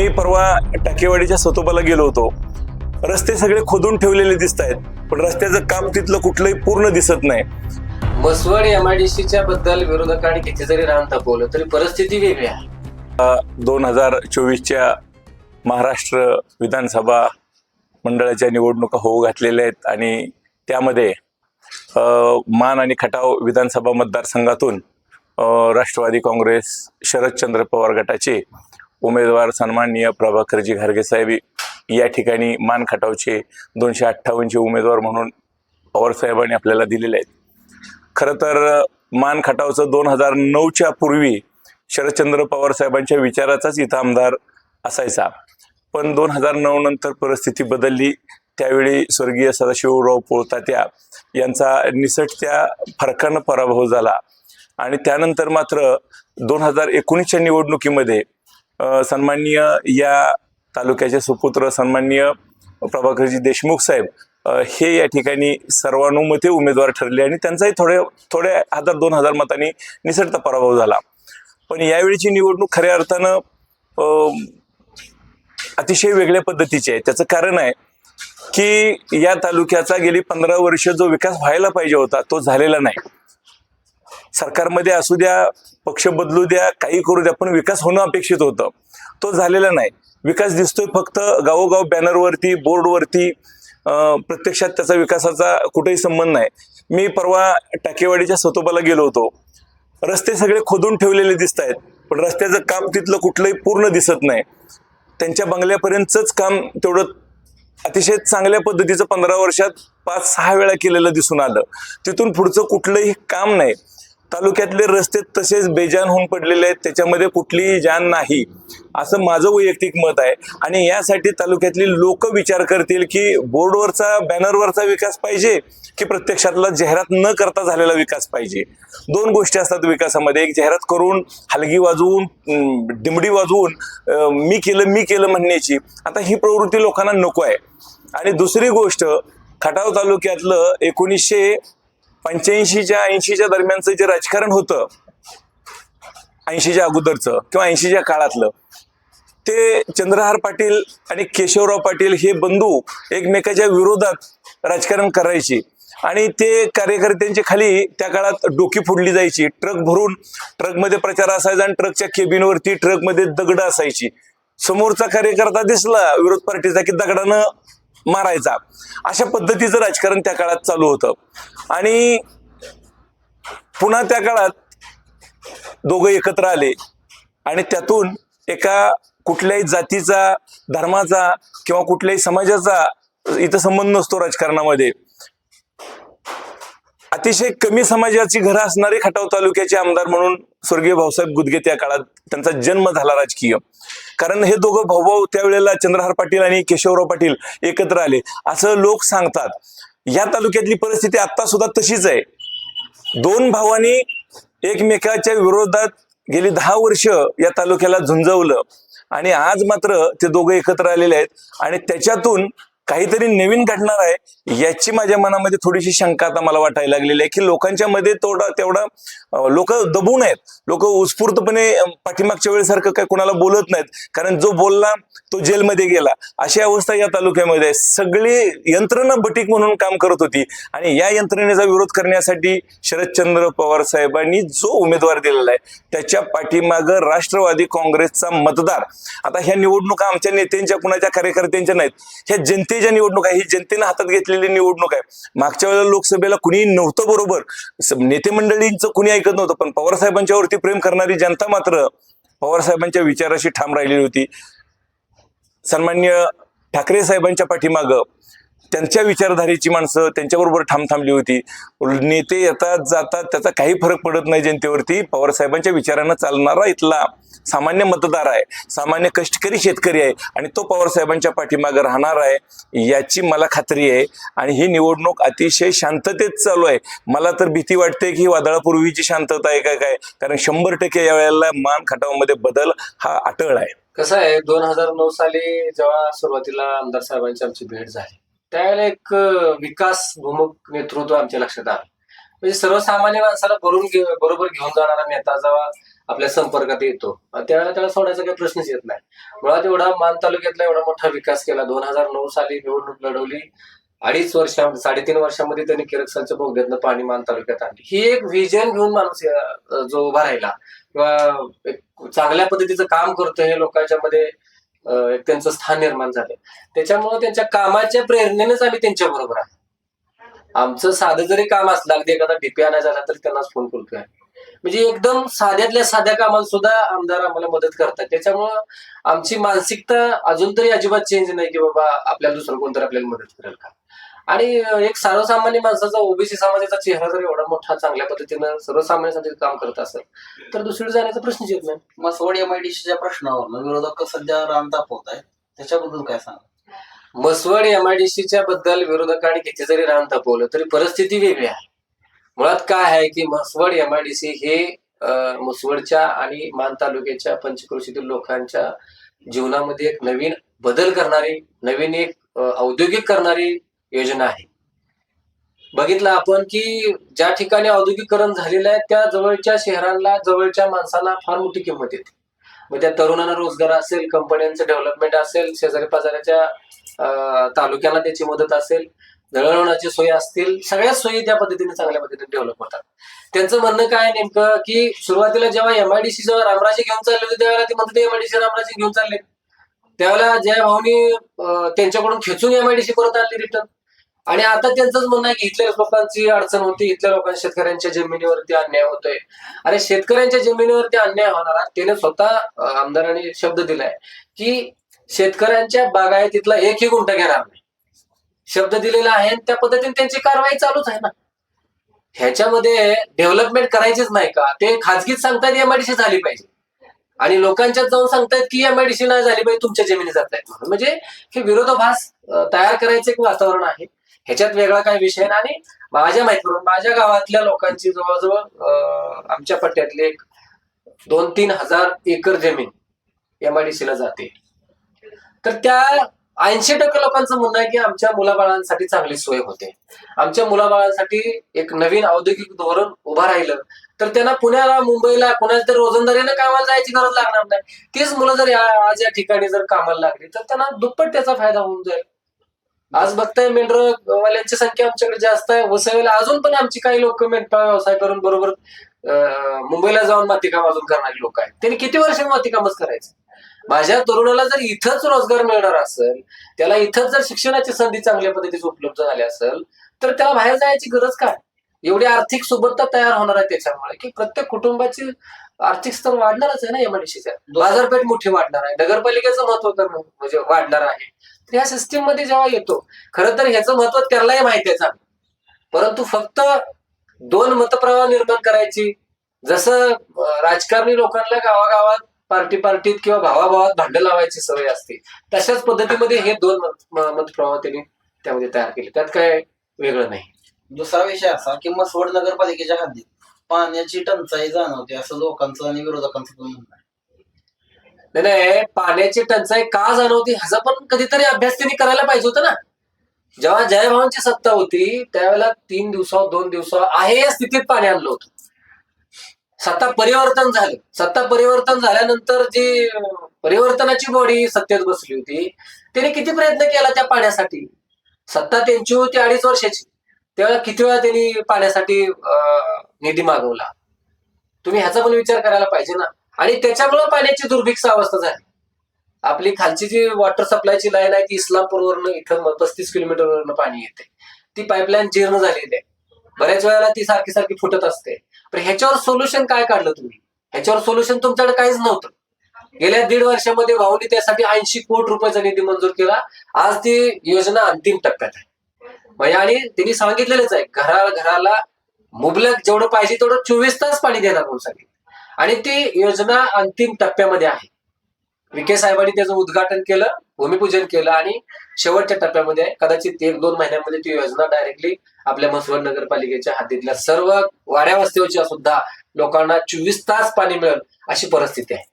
मी परवा टाकेवाडीच्या सतोबाला गेलो होतो. रस्ते सगळे खोदून ठेवलेले दिसत आहेत पण रस्त्याचं काम तिथलं कुठलंही पूर्ण दिसत नाही. मसवड एमआयडीसीच्या बद्दल विरोधकांनी किती जरी रान तापवलं तरी परिस्थिती वेगळी आहे. दोन हजार चोवीसच्या महाराष्ट्र विधानसभा मंडळाच्या निवडणुका होऊ घातलेल्या आहेत आणि त्यामध्ये मान आणि खटाव विधानसभा मतदारसंघातून राष्ट्रवादी काँग्रेस शरदचंद्र पवार गटाचे उमेदवार सन्माननीय प्रभाकरजी घारगे साहेब या ठिकाणी मान खटावचे दोनशे अठ्ठावन्नचे उमेदवार म्हणून पवारसाहेबांनी आपल्याला दिलेले आहेत. खरं तर मान खटावचं दोन हजार नऊच्या पूर्वी शरदचंद्र पवार साहेबांच्या विचाराचाच इथं आमदार असायचा. पण दोन हजार नऊ नंतर परिस्थिती बदलली. त्यावेळी स्वर्गीय सदाशिवराव पोळतात्या यांचा निसटत्या फरकानं पराभव झाला. आणि त्यानंतर मात्र दोन हजार एकोणीसच्या निवडणुकीमध्ये सन्माननीय या तालुक्याचे सुपुत्र सन्माननीय प्रभाकरजी देशमुख साहेब हे या ठिकाणी सर्वानुमते उमेदवार ठरले आणि त्यांचाही थोड्या थोड्या हजार दोन हजार मतांनी निसटता पराभव झाला. पण यावेळीची निवडणूक खऱ्या अर्थानं अतिशय वेगळ्या पद्धतीची आहे. त्याचं कारण आहे की या तालुक्याचा गेली पंधरा वर्ष जो विकास व्हायला पाहिजे होता तो झालेला नाही. सरकारमध्ये असू द्या पक्ष बदलू द्या काही करू द्या पण विकास होणं अपेक्षित होतं. तो झालेला नाही. विकास दिसतोय फक्त गावोगाव बॅनरवरती बोर्डवरती प्रत्यक्षात त्याचा विकासाचा कुठेही संबंध नाही. मी परवा टाकेवाडीच्या सतोबाला गेलो होतो. रस्ते सगळे खोदून ठेवलेले दिसत आहेत पण रस्त्याचं काम तिथलं कुठलंही पूर्ण दिसत नाही. त्यांच्या बंगल्यापर्यंतच काम तेवढं अतिशय चांगल्या पद्धतीचं पंधरा वर्षात पाच सहा वेळा केलेलं दिसून आलं. तिथून पुढचं कुठलंही काम नाही. तालुक्यातले रस्ते तसेच बेजान होऊन पडलेले आहेत. त्याच्यामध्ये कुठलीही जाण नाही. असं माझं वैयक्तिक मत आहे. आणि यासाठी तालुक्यातली लोक विचार करतील की बोर्डवरचा बॅनरवरचा विकास पाहिजे की प्रत्यक्षातला जाहिरात न करता झालेला विकास पाहिजे? दोन गोष्टी असतात विकासामध्ये. एक जाहिरात करून हलगी वाजवून डिमडी वाजवून मी केलं मी केलं म्हणण्याची. आता ही प्रवृत्ती लोकांना नको आहे. आणि दुसरी गोष्ट खटाव तालुक्यातलं एकोणीसशे पंच्याऐंशीच्या ऐंशीच्या दरम्यानचं जे राजकारण होतं ऐंशीच्या अगोदरचं किंवा ऐंशीच्या काळातलं ते चंद्रहार पाटील आणि केशवराव पाटील हे बंधू एकमेकाच्या विरोधात राजकारण करायचे. आणि ते कार्यकर्त्यांच्या खाली त्या काळात डोकी फोडली जायची. ट्रक भरून ट्रकमध्ये प्रचार असायचा आणि ट्रकच्या केबिनवरती ट्रकमध्ये दगड असायची. समोरचा कार्यकर्ता दिसला विरोध पार्टीचा की दगडानं मारायचा. अशा पद्धतीचं राजकारण त्या काळात चालू होतं. आणि पुन्हा त्या काळात दोघं एकत्र आले. आणि त्यातून एका कुठल्याही जातीचा धर्माचा किंवा कुठल्याही समाजाचा इथं संबंध नसतो राजकारणामध्ये. अतिशय कमी समाजाची घरं असणारे खटाव तालुक्याचे आमदार म्हणून स्वर्गीय भाऊसाहेब गुदगे त्या काळात त्यांचा जन्म झाला राजकीय. कारण हे दोघं भाऊभाऊ त्यावेळेला चंद्रहार पाटील आणि केशवराव पाटील एकत्र आले. असं लोक सांगतात. या तालुक्यातली परिस्थिती आता सुद्धा तशीच आहे. दोन भावांनी एकमेकाच्या विरोधात गेली दहा वर्ष या तालुक्याला झुंजवलं. आणि आज मात्र ते दोघं एकत्र आलेले आहेत. आणि त्याच्यातून काहीतरी नवीन घडणार आहे याची माझ्या मनामध्ये थोडीशी शंका आता मला वाटायला लागलेली आहे की लोकांच्या मध्ये तेवढा तेवढा लोक दबून आहेत लोक उत्स्फूर्तपणे पाठीमागच्या वेळेसारखं काय कोणाला बोलत नाहीत. कारण जो बोलला तो जेलमध्ये गेला. अशी अवस्था या तालुक्यामध्ये आहे. सगळी यंत्रणा बटीक म्हणून काम करत होती. आणि या यंत्रणेचा विरोध करण्यासाठी शरदचंद्र पवार साहेबांनी जो उमेदवार दिलेला आहे त्याच्या पाठीमागं राष्ट्रवादी काँग्रेसचा मतदार. आता ह्या निवडणुका आमच्या नेत्यांच्या कुणाच्या कार्यकर्त्यांच्या नाहीत. ह्या जनते ज्या निवडणूक आहे ही जनतेनं हातात घेतलेली निवडणूक आहे. मागच्या वेळेला लोकसभेला कुणी नव्हतं बरोबर. नेते मंडळींचं कुणी ऐकत नव्हतं पण पवार साहेबांच्यावरती प्रेम करणारी जनता मात्र पवार साहेबांच्या विचाराशी ठाम राहिलेली होती. सन्मान्य ठाकरे साहेबांच्या पाठीमागं त्यांच्या विचारधारेची माणसं त्यांच्याबरोबर ठाम थांबली होती. नेते येतात जातात त्याचा काही फरक पडत नाही जनतेवरती. पवार साहेबांच्या विचारानं चालणारा इथला सामान्य मतदार आहे. सामान्य कष्टकरी शेतकरी आहे आणि तो पवार साहेबांच्या राहणार आहे याची मला खात्री आहे. आणि ही निवडणूक अतिशय शांततेत चालू आहे. मला तर भीती वाटते की ही वादळापूर्वीची शांतता आहे काय काय? कारण शंभर टक्के या वेळेला मान खटावामध्ये बदल हा अटळ आहे. कसं आहे दोन हजार नऊ साली जेव्हा सुरुवातीला आमदार साहेबांची आमची भेट झाली त्यावेळेला एक विकास भूमुख नेतृत्व आमच्या लक्षात आलं. म्हणजे सर्वसामान्य माणसाला भरून घे बरोबर घेऊन जाणारा नेता जेव्हा आपल्या संपर्कात येतो आणि त्यावेळेला त्याला सोडायचा काही प्रश्नच येत नाही. मुळात एवढा मान तालुक्यातला एवढा मोठा विकास केला दोन हजार नऊ साली निवडणूक लढवली अडीच वर्षा साडेतीन वर्षामध्ये त्यांनी किरकसालच्या बोगद्यातनं पाणी मान तालुक्यात आणली. ही एक व्हिजन घेऊन माणूस जो उभा राहिला किंवा एक चांगल्या पद्धतीचं काम करतो हे लोकांच्या मध्ये एक त्यांचं स्थान निर्माण झालं त्याच्यामुळे त्यांच्या कामाच्या प्रेरणेनेच आम्ही त्यांच्या बरोबर आहे आमचं साधं जरी काम असलं अगदी एखादा डीपी आणायचा झाला तरी त्यांनाच फोन करतोय म्हणजे एकदम साध्यातल्या साध्या कामाला सुद्धा आमदार आम्हाला मदत करतात. त्याच्यामुळं आमची मानसिकता अजून तरी अजिबात चेंज नाही की बाबा आपल्याला दुसरं कोणतरी आपल्याला मदत करेल का? आणि एक सर्वसामान्य माणसाचा ओबीसी समाजाचा चेहरा जर एवढा मोठा चांगल्या पद्धतीनं सर्वसामान्यांसाठी काम करत असेल तर दुसरीकडे जाण्याचा प्रश्नच येत नाही. मसवड एमआयडीसीच्या प्रश्नावर. विरोधक सध्या रान तापवत आहेत? त्याच्याबद्दल काय सांगा? मसवड एमआयडीसीच्या बद्दल विरोधकांनी किती जरी रान तपवलं तरी परिस्थिती वेगळी आहे. मुळात काय आहे की मसवड एमआयडीसी हे म्हसवडच्या आणि मान तालुक्याच्या पंचक्रोशीतील लोकांच्या जीवनामध्ये एक नवीन बदल करणारी नवीन एक औद्योगिक करणारी योजना आहे. बघितलं आपण की ज्या ठिकाणी औद्योगिकरण झालेलं आहे त्या जवळच्या शहरांना जवळच्या माणसाला फार मोठी किंमत येते. मग त्या तरुणांना रोजगार असेल कंपन्यांचं डेव्हलपमेंट असेल शेजारी पाजाऱ्याच्या तालुक्याला तालुक्यांना त्याची मदत असेल दळणवळणाची सोयी असतील सगळ्याच सोयी त्या पद्धतीने चांगल्या पद्धतीने डेव्हलप होतात. त्यांचं म्हणणं काय नेमकं की सुरुवातीला जेव्हा एमआयडीसी जेव्हा रामराजे घेऊन चालले होते त्यावेळेला ते म्हणते एमआयडीसी रामराजे घेऊन चालले. त्यावेळेला ज्या भाऊनी त्यांच्याकडून खेचून एमआयडीसी परत आणली रिटर्न आणि आता त्यांचंच म्हणणं आहे की इथल्या लोकांची अडचण होती इथल्या लोकांच्या शेतकऱ्यांच्या जमिनीवरती अन्याय होतोय. अरे शेतकऱ्यांच्या जमिनीवरती अन्याय होणार त्याने स्वतः आमदारांनी शब्द दिलाय की शेतकऱ्यांच्या बागायतीतला एकही गुंठा घेणार नाही. शब्द दिलेला आहे आणि त्या पद्धतीने त्यांची कारवाई चालूच आहे ना. ह्याच्यामध्ये डेव्हलपमेंट करायचीच नाही का? ते खाजगीत सांगतायत एमआयडीसी झाली पाहिजे. आणि लोकांच्यात जाऊन सांगतायत की एमआयडीसी नाही झाली पाहिजे तुमच्या जमिनी जात आहेत म्हणून. म्हणजे हे विरोधाभास तयार करायचं एक वातावरण आहे. ह्याच्यात वेगळा काही विषय नाही. आणि माझ्या माहितीवरून माझ्या गावातल्या लोकांची जवळजवळ आमच्या पट्ट्यातले एक दोन तीन हजार एकर जमीन एमआयडीसीला जाते. तर त्या ऐंशी टक्के लोकांचं म्हणणं आहे की आमच्या मुलाबाळांसाठी चांगली सोय होते. आमच्या मुलाबाळांसाठी एक नवीन औद्योगिक धोरण उभा राहिलं तर त्यांना पुण्याला मुंबईला कोणाच्या तरी रोजंदारीनं कामाला जायची गरज लागणार नाही. तीच मुलं जर या- आज या ठिकाणी जर कामाला लागली तर त्यांना दुप्पट त्याचा फायदा होऊन जाईल. आज बघताय मेंढरवाल्यांची संख्या आमच्याकडे जास्त आहे. वसईला अजून पण आमची काही लोक मेंढपाळ व्यवसाय करून बरोबर मुंबईला जाऊन मातीकाम अजून करणारी लोक आहेत. त्यांनी किती वर्ष मातीकामच करायचं? माझ्या तरुणाला जर इथंच रोजगार मिळणार असेल त्याला इथंच जर शिक्षणाची संधी चांगल्या पद्धतीची उपलब्ध झाली असेल तर त्याला बाहेर जायची गरज काय? एवढी आर्थिक सुबत्ता तयार होणार आहे त्याच्यामुळे की प्रत्येक कुटुंबाची आर्थिक स्तर वाढणारच आहे ना एमआयडीसीच्या बाजारपेठ मोठी वाढणार आहे नगरपालिकेचं महत्त्व तर म्हणजे वाढणार आहे. तर ह्या सिस्टीममध्ये जेव्हा येतो खरं तर ह्याचं महत्त्व त्यालाही माहिती आहे चांगलं. परंतु फक्त दोन मतप्रवाह निर्माण करायची जसं राजकारणी लोकांना गावागावात पार्टी पार्टीत किंवा भावाभावात भांडण लावायची सवय असते. तशाच पद्धतीमध्ये हे दोन मत म- मतप्रवाह त्यांनी त्यामध्ये तयार केले. त्यात काय वेगळं नाही. दुसरा विषय असा की मसवड नगरपालिकेच्या हद्दीत पाण्याची टंचाई जाणवते असं लोकांचं आणि विरोधकांचं पण म्हणणं आहे. नाही नाही पाण्याची टंचाई का जाणवती ह्याचा पण कधीतरी अभ्यास त्यांनी करायला पाहिजे होता ना. जेव्हा जयभावांची सत्ता होती त्यावेळेला तीन दिवसा दोन दिवसा आहे या स्थितीत पाणी आणलं होतं. सत्ता परिवर्तन झालं. सत्ता परिवर्तन झाल्यानंतर जी परिवर्तनाची बॉडी सत्तेत बसली होती त्यांनी किती प्रयत्न केला त्या पाण्यासाठी? सत्ता त्यांची होती अडीच वर्षाची. तेव्हा किती वेळा त्यांनी पाण्यासाठी निधी मागवला? तुम्ही ह्याचा पण विचार करायला पाहिजे ना. आणि त्याच्यामुळे पाण्याची दुर्भिक्ष अवस्था झाली. आपली खालची जी वॉटर सप्लायची लाईन आहे ती इस्लामपूरवरनं इथं पस्तीस किलोमीटरवरनं पाणी येते. ती पाईपलाईन जीर्ण झालेली आहे. बऱ्याच वेळेला ती सारखी सारखी फुटत असते. तर ह्याच्यावर सोल्युशन काय काढलं तुम्ही? ह्याच्यावर सोल्युशन तुमच्याकडे काहीच नव्हतं. गेल्या दीड वर्षामध्ये भाऊनी त्यासाठी ऐंशी कोटी रुपयाचा निधी मंजूर केला. आज ती योजना अंतिम टप्प्यात आहे. म्हणजे आणि त्यांनी सांगितलेलंच आहे घरा घराला मुबलक जेवढं पाहिजे तेवढं चोवीस तास पाणी देणार म्हणून सांगितलं. आणि ती योजना अंतिम टप्प्यामध्ये आहे. विखे साहेबांनी त्याचं उद्घाटन केलं भूमिपूजन केलं आणि शेवटच्या टप्प्यामध्ये कदाचित एक दोन महिन्यामध्ये ती योजना डायरेक्टली आपल्या मसवड नगरपालिकेच्या हातीतल्या सर्व वाड्या वस्तीवरच्या सुद्धा लोकांना चोवीस तास पाणी मिळेल अशी परिस्थिती आहे.